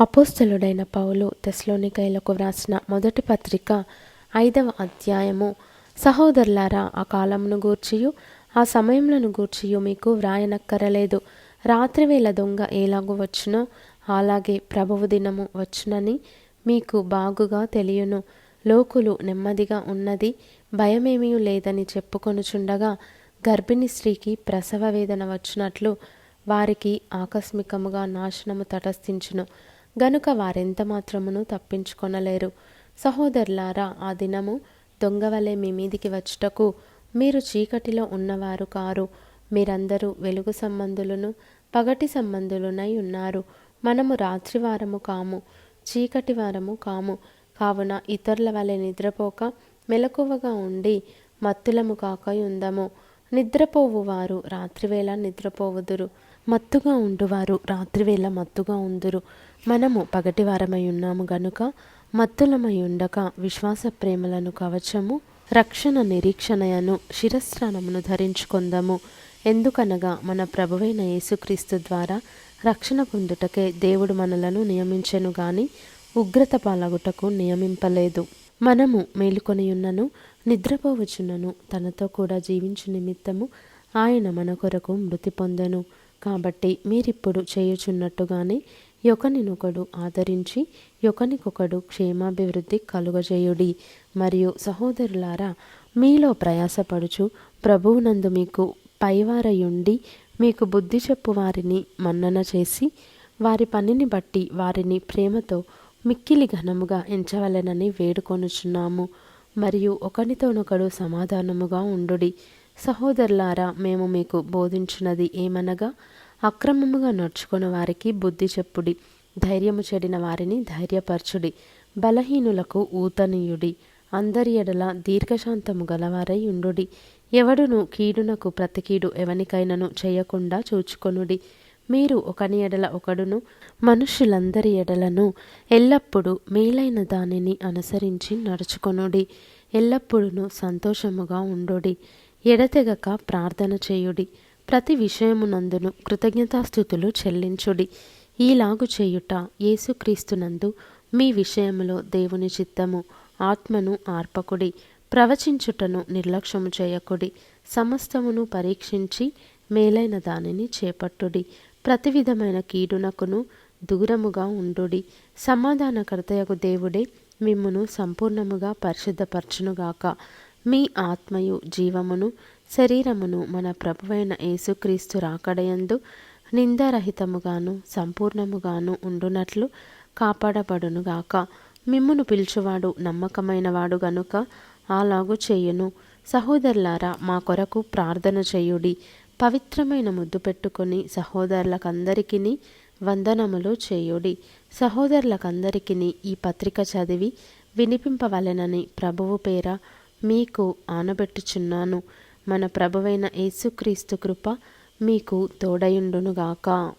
అపోస్తలుడైన పౌలు తెస్లోనికైలకు వ్రాసిన మొదటి పత్రిక ఐదవ అధ్యాయము. సహోదరులారా ఆ కాలమును గూర్చియు ఆ సమయములను గూర్చియు మీకు వ్రాయనక్కరలేదు. రాత్రివేళ దొంగ ఎలాగు వచ్చునో అలాగే ప్రభువు దినము వచ్చునని మీకు బాగుగా తెలియను. లోకులు నెమ్మదిగా ఉన్నది భయమేమీ లేదని చెప్పుకొనుచుండగా గర్భిణీ స్త్రీకి ప్రసవ వేదన వచ్చినట్లు వారికి ఆకస్మికముగా నాశనము తటస్థించును. గనుక వారెంత మాత్రమును తప్పించుకొనలేరు. సహోదరులారా ఆ దినము దొంగవలే మీ మీదికి వచ్చుటకు మీరు చీకటిలో ఉన్నవారు కారు. మీరందరూ వెలుగు సంబంధులను పగటి సంబంధులునై ఉన్నారు. మనము రాత్రివారము కాము చీకటి వారము కాము. కావున ఇతరుల వలె నిద్రపోక మెలకువగా ఉండి మత్తులము కాక ఉందము నిద్రపోవువారు. రాత్రివేళ నిద్రపోవుదురు. మత్తుగా ఉండువారు. రాత్రివేళ మత్తుగా ఉందురు. మనము పగటివారమై ఉన్నాము గనుక మత్తులమై ఉండక విశ్వాస ప్రేమలను కవచము రక్షణ నిరీక్షణయను శిరస్త్రాణమును ధరించుకొందము. ఎందుకనగా మన ప్రభువైన యేసుక్రీస్తు ద్వారా రక్షణ పొందుటకే దేవుడు మనలను నియమించెను గాని ఉగ్రత పాలగుటకు నియమింపలేదు. మనము మేలుకొనియున్నను నిద్రపోవచ్చునను. తనతో కూడా జీవించు నిమిత్తము ఆయన మన కొరకు మృతి పొందెను. కాబట్టి మీరిప్పుడు చేయుచున్నట్టుగానే ఒకనినొకడు ఆదరించి ఒకనికొకడు క్షేమాభివృద్ధి కలుగజేయుడి. మరియు సహోదరులారా మీలో ప్రయాసపడుచు ప్రభువునందు మీకు పైవారయుండి మీకు బుద్ధి చెప్పు వారిని మన్నన చేసి వారి పనిని బట్టి వారిని ప్రేమతో మిక్కిలి ఘనముగా ఎంచవలెనని వేడుకొనుచున్నాము. మరియు ఒకనితోనొకడు సమాధానముగా ఉండుడి. సహోదరులారా మేము మీకు బోధించినది ఏమనగా అక్రమముగా నడుచుకుని వారికి బుద్ధి చెప్పుడి. ధైర్యము చెడిన వారిని ధైర్యపరచుడి. బలహీనులకు ఊతనీయుడి. అందరి ఎడల దీర్ఘశాంతము గలవారై ఉండుడి. ఎవడును కీడునకు ప్రతికీడు ఎవనికైనను చేయకుండా చూచుకొనుడి. మీరు ఒకని ఎడల ఒకడును మనుషులందరి ఎడలను ఎల్లప్పుడూ మేలైన దానిని అనుసరించి నడుచుకొనుడి. ఎల్లప్పుడూ సంతోషముగా ఉండుడి. ఎడతెగక ప్రార్థన చేయుడి. ప్రతి విషయమునందును కృతజ్ఞతాస్థుతులు చెల్లించుడి. ఈలాగు చేయుట యేసుక్రీస్తునందు మీ విషయములో దేవుని చిత్తము ఆత్మను ఆర్పకుడి. ప్రవచించుటను నిర్లక్ష్యము చేయకుడి. సమస్తమును పరీక్షించి మేలైన దానిని చేపట్టుడి. ప్రతి విధమైన కీడునకును దూరముగా ఉండుడి. సమాధానకర్తయకు దేవుడే మిమ్మును సంపూర్ణముగా పరిశుద్ధపరచునుగాక. మీ ఆత్మయు జీవమును శరీరమును మన ప్రభువైన యేసుక్రీస్తు రాకడయందు నిందారహితముగాను సంపూర్ణముగాను ఉండునట్లు కాపాడబడునుగాక. మిమ్మును పిలుచువాడు నమ్మకమైనవాడు గనుక అలాగు చేయును. సహోదరులారా మా కొరకు ప్రార్థన చేయుడి. పవిత్రమైన ముద్దు పెట్టుకొని సహోదరులకందరికీ వందనములు చేయుడి. సహోదరులకందరికీ ఈ పత్రిక చదివి వినిపింపవలెనని ప్రభువు పేర మీకు ఆనబెట్టుచున్నాను. మన ప్రభువైన యేసుక్రీస్తు కృప మీకు తోడయుండునుగాక.